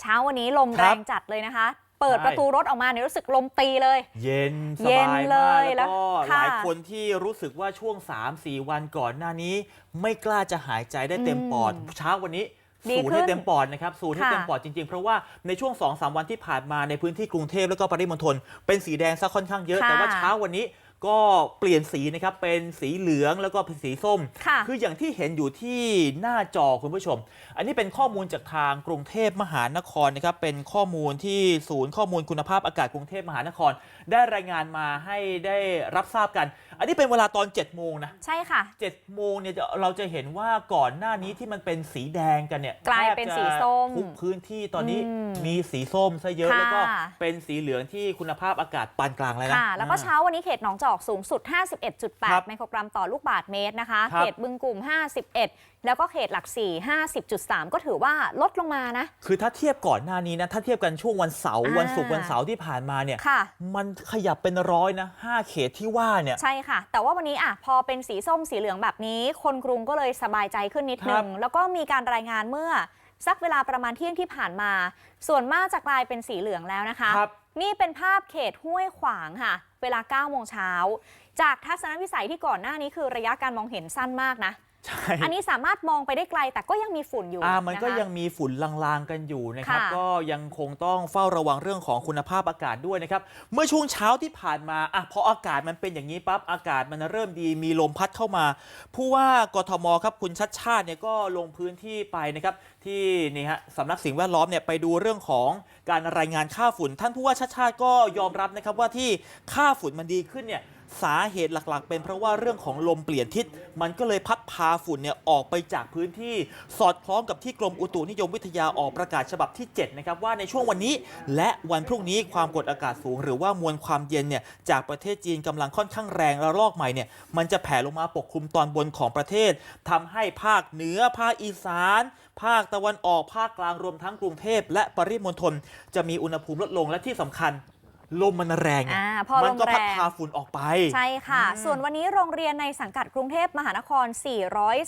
เช้าวันนี้ลมคแรรับงจัดเลยนะคะ เปิดใช่ประตูรถออกมาเนี่ยรู้สึกลมตีเลย เย็นสเย็นบายเลมากยแล้วก็แล้วหค่ะลายคนที่รู้สึกว่าช่วง 3-4 วันก่อนหน้านี้ ไม่กล้าจะหายใจได้เต็มปอดอืมเช้าวันนี้ดีสูดให้ขึ้นเต็มปอดนะครับสูดให้ค่ะเต็มปอดจริงๆ เพราะว่าในช่วง2-3วันที่ผ่านมาในพื้นที่กรุงเทพแล้วก็ปริมณฑลเป็นสีแดงซะค่อนข้างเยอะค่ะแต่ว่าเช้าวันนี้ ก็เปลี่ยนสีนะครับเป็นสีเหลืองแล้วก็เป็นสีส้มค่ะคืออย่างที่เห็นอยู่ที่หน้าจอคุณผู้ชม อันนี้เป็นข้อมูลจากทางกรุงเทพมหานครนะครับเป็นข้อมูลที่ศูนย์ข้อมูลคุณภาพอากาศกรุงเทพมหานคร ได้รายงานมาให้ได้รับทราบกัน อันนี้เป็นเวลาตอน7โมงนะใช่ค่ะ7โมงเนี่ยจะเราจะเห็นว่าก่อนหน้านี้ที่มันเป็นสีแดงกันเนี่ยกลายเป็นแทบจะสีส้มทุกพื้นที่ตอนนี้อืมมีสีส้มซะเยอะค่ะแล้วก็เป็นสีเหลืองที่คุณภาพอากาศปานกลางแล้วนะค่ะแล้วก็อ่าเช้าวันนี้เขตหนองจอกสูงสุดครับ51.8 ไมโครกรัมต่อลูกบาศก์เมตรนะคะครับเขตบึงกลุ่ม 51 แล้วก็เขตหลัก 4 50.3 ก็ถือว่าลดลงมานะ คือถ้าเทียบก่อนหน้านี้นะ ถ้าเทียบกันช่วงวันเสาร์อ่าวันศุกร์วันเสาร์ที่ผ่านมาเนี่ยค่ะมันขยับเป็นร้อยนะห้าเขตที่ว่าเนี่ยใช่ค่ะ แต่ว่าวันนี้อะพอเป็นสีส้มสีเหลืองแบบนี้ คนกรุงก็เลยสบายใจขึ้นนิดนึครังบแล้วก็มีการรายงานเมื่อ สักเวลาประมาณเที่ยงที่ผ่านมา ส่วนมากจะกลายเป็นสีเหลืองแล้วนะคะ ครับ นี่เป็นภาพเขตห้วยขวางค่ะ เวลา9โมงเช้า จากทัศนวิสัยที่ก่อนหน้านี้คือระยะการมองเห็นสั้นมากนะ ใช่ อันนี้สามารถมองไปได้ไกล แต่ก็ยังมีฝุ่นอยู่อ่ามันก็ะคะ ยังมีฝุ่นลางๆกันอยู่นะครับ ค่ะก็ยังคงต้องเฝ้าระวังเรื่องของคุณภาพอากาศด้วยนะครับ เมื่อช่วงเช้าที่ผ่านมาอะพออากาศมันเป็นอย่างนี้ปั๊บอากาศมันเริ่มดีมีลมพัดเข้ามา ผู้ว่ากทมครับคุณชัดชาติเนี่ยก็ลงพื้นที่ไปนะครับ ที่นี่ฮะสำนักสิ่งแวดล้อมเนี่ยไปดูเรื่องของการรายงานค่าฝุ่น ท่านผู้ว่าชัดชาติก็ยอมรับนะครับว่าที่ค่าฝุ่นมันดีขึ้นเนี่ย สาเหตุหลักๆ เป็นเพราะว่าเรื่องของลมเปลี่ยนทิศ มันก็เลยพัดพาฝุ่นเนี่ยออกไปจากพื้นที่ สอดคล้องกับที่กรมอุตุนิยมวิทยาออกประกาศฉบับที่ 7 นะครับ ว่าในช่วงวันนี้ และวันพรุ่งนี้ความกดอากาศสูง หรือว่ามวลความเย็นเนี่ยจากประเทศจีนกำลังค่อนข้างแรงระลอกใหม่เนี่ยมันจะแผ่ลงมาปกคลุมตอนบนของประเทศทำให้ภาคเหนือภาคอีสาน ภาคตะวันออกภาคกลางรวมทั้งกรุงเทพและปริมณฑลจะมีอุณหภูมิลดลงและที่สำคัญ ลมมันแรงไงอ่าพอมัลมก็แรพัดงพาฝุ่นออกไป ใช่ค่ะอืมส่วนวันนี้โรงเรียนในสังกัดกรุงเทพมหานคร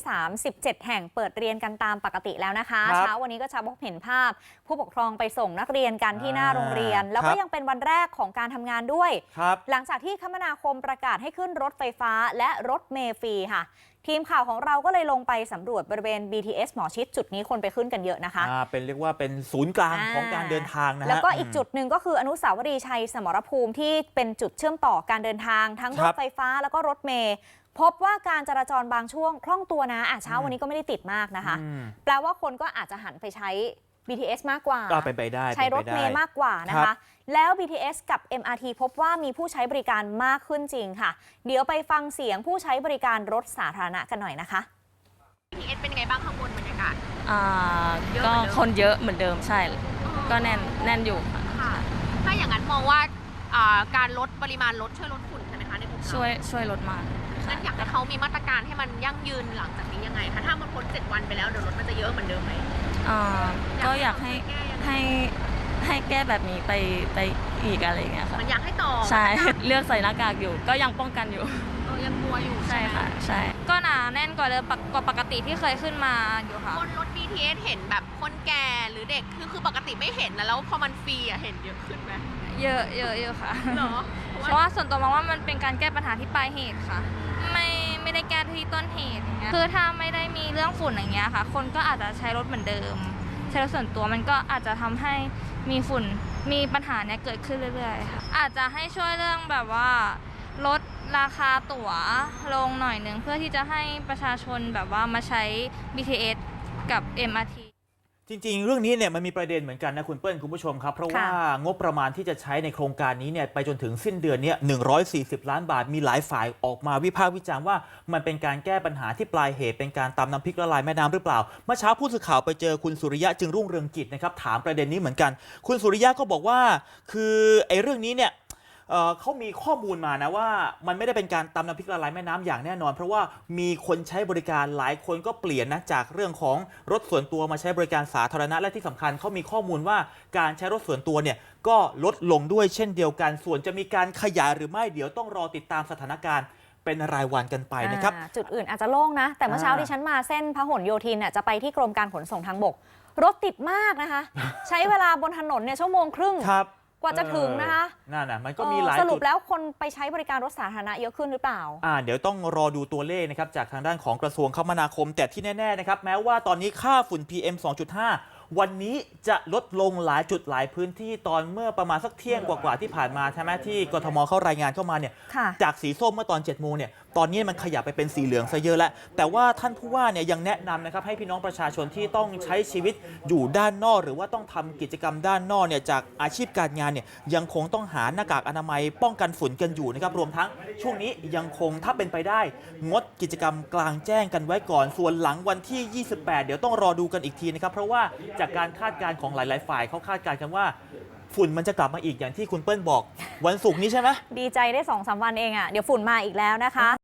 437 แห่งเปิดเรียนกันตามปกติแล้วนะคะ ครับเช้าวันนี้ก็จะพบเห็นภาพ ผู้ปกครองไปส่งนักเรียนกันที่หน้าอ่าโรงเรียน แล้วคก็รับ ยังเป็นวันแรกของการทำงานด้วย ครับ หลังจากที่คมนาคมประกาศให้ขึ้นรถไฟฟ้าและรถเมล์ฟรีค่ะทีมข่าวของเราก็เลยลงไปสำรวจบริเวณ BTS หมอชิดจุดนี้คนไปขึ้นกันเยอะนะคะ อ่าเป็นเรียกว่าเป็นศูนย์กลางของการเดินทางนะฮะแล้วก็อีกจุดหนึ่งก็คืออนุสาวรีย์ชัยสมรภูมิที่เป็นจุดเชื่อมต่อการเดินทาง ทั้งครรัถบไฟฟ้าแล้วก็รถเมล์พบว่าการจราจรบางช่วงคล่องตัวนะอะเช้าอืมวันนี้ก็ไม่ได้ติดมากนะคะ อืมแปลว่าคนก็อาจจะหันไปใช้ BTS มากกว่า ก็เป็นไปได้ใช้รถป็นไปเมได้ล์มากกว่านะครัคะ บ แล้ว BTS กับ MRT พบว่ามีผู้ใช้บริการมากขึ้นจริงค่ะ เดี๋ยวไปฟังเสียงผู้ใช้บริการรถสาธารณะกันหน่อยนะคะ BTS เป็นยังไงบ้างข้างบนบรรยากาศ อ่าเยอะก็เหมือนเดิม คนเยอะเหมือนเดิมใช่ ก็แน่นแน่นอยู่ค่ะค่ะถ้าอย่างนั้นมองว่าอ่าการลดปริมาณรถช่วยลดฝุ่นใช่ไหมคะในกรุงเทพช่วยช่วยลดมากงั้นอยากให้เขามีมาตรการให้มันยั่งยืนหลังจากนี้ยังไงคะถ้ามันพ้นเจ็ดวันไปแล้วเดี๋ยวรถมันจะเยอะเหมือนเดิมไหมอ่าก็อยากให้แก้ยังไงให้ ให้แก้แบบนี้ไปไปอีกอะไรอย่างเงี้ยค่ะมันอยากให้ต่อใช่มาตรการเลือกใส่หน้ากากอยู่ ก็ยังป้องกันอยู่ เออยังกลัวอยู่ใช่ไหมค่ะ ใช่ ก็หนาแน่นกว่าเดิมปกกว่าปกติที่เคยขึ้นมาอยู่ค่ะ บนรถ BTS เห็นแบบคนแก่หรือเด็กคือคือปกติไม่เห็นนะแล้วพอมันฟรีอะเห็นเยอะขึ้นไหมเยอะเยอะเยอะค่ะ เหรอเพราะว่าส่วนตัวมองว่ามันเป็นการแก้ปัญหาที่ปลายเหตุค่ะ ไม่ไม่ได้แก้ที่ต้นเหตุอย่างเงี้ยคือถ้าไม่ได้มีเรื่องฝุ่นอย่างเงี้ยค่ะ คนก็อาจจะใช้รถเหมือนเดิม ใช้รถส่วนตัวมันก็อาจจะทำให้มีฝุ่นมีปัญหาเนี้ยเกิดขึ้นเรื่อยๆค่ะอาจจะให้ช่วยเรื่องแบบว่าลดราคาตั๋วลงหน่อยหนึ่งเพื่อที่จะให้ประชาชนแบบว่ามาใช้ BTS กับ MRT จริงๆ เรื่องนี้เนี่ยมันมีประเด็นเหมือนกันนะคุณเปิ้ลคุณผู้ชมครับ เพราะว่าค่ะงบประมาณที่จะใช้ในโครงการนี้เนี่ยไปจนถึงสิ้นเดือนเนี้140 ล้านบาทมีหลายฝ่ายออกมาวิพากษ์วิจารณ์ว่า มันเป็นการแก้ปัญหาที่ปลายเหตุเป็นการตำน้ำพริกละลายแม่น้ำหรือเปล่า เมื่อเช้าผู้สื่อข่าวไปเจอคุณสุริยะจึงรุ่งเรืองกิจนะครับถามประเด็นนี้เหมือนกัน คุณสุริยะก็บอกว่า คือไอ้เรื่องนี้เนี่ย เอ่อเขามีข้อมูลมานะว่ามันไม่ได้เป็นการตำน้ำพริกละลายแม่น้ำอย่างแน่นอน เพราะว่ามีคนใช้บริการหลายคนก็เปลี่ยนนะจากเรื่องของรถส่วนตัวมาใช้บริการสาธารณะและที่สำคัญเขามีข้อมูลว่าการใช้รถส่วนตัวเนี่ยก็ลดลงด้วยเช่นเดียวกัน ส่วนจะมีการขยายหรือไม่เดี๋ยวต้องรอติดตามสถานการณ์เป็นรายวันกันไปนะครับ อ่าจุดอื่นอาจจะโล่งนะ แต่เมื่อเช้าอ่าที่ฉันมาเส้นพหลโยธินน่ะจะไปที่กรมการขนส่งทางบก รถติดมากนะคะ ใช้เวลาบนถนนเนี่ยชั่วโมงครึ่ง ครับ กว่าจะถึงนะคะเออนั่นน่ะมันก็มีหลายเออสรุจุปดแล้วคนไปใช้บริการรถสาธารณะเยอะขึ้นหรือเปล่าอ่าเดี๋ยวต้องรอดูตัวเลขนะครับจากทางด้านของกระทรวงคมนาคม แต่ที่แน่ๆนะครับแม้ว่าตอนนี้ค่าฝุ่น PM 2.5วันนี้จะลดลงหลายจุดหลายพื้นที่ตอนเมื่อประมาณสักเที่ยงกว่าๆที่ผ่านมาใช่ไหมที่กทมเข้ารายงานเข้ามาเนี่ยค่ะจากสีส้มเมื่อตอน7จ็ดโมงเนี่ยตอนนี้มันขยับไปเป็นสีเหลืองซะเยอะแล้ว แต่ว่าท่านผู้ว่าเนี่ยยังแนะนำนะครับให้พี่น้องประชาชนที่ต้องใช้ชีวิตอยู่ด้านนอก หรือว่าต้องทำกิจกรรมด้านนอกเนี่ยจากอาชีพการงานเนี่ยยังคงต้องหาหน้ากากอนามัยป้องกันฝุ่นกันอยู่นะครับรวมทั้งช่วงนี้ยังคงถ้าเป็นไปได้ งดกิจกรรมกลางแจ้งกันไว้ก่อน ส่วนหลังวันที่ 28 เดี๋ยวต้องรอดูกันอีกทีนะครับเพราะว่าจากการคาดการณ์ของหลาย ๆ ฝ่ายเขาคาดการณ์กันว่า ฝุ่นมันจะกลับมาอีกอย่างที่คุณเปิ้ลบอก วันศุกร์นี้ใช่ไหม ดีใจได้สองสามวันเองอะ่ะ เดี๋ยวฝุ่นมาอีกแล้วนะคะ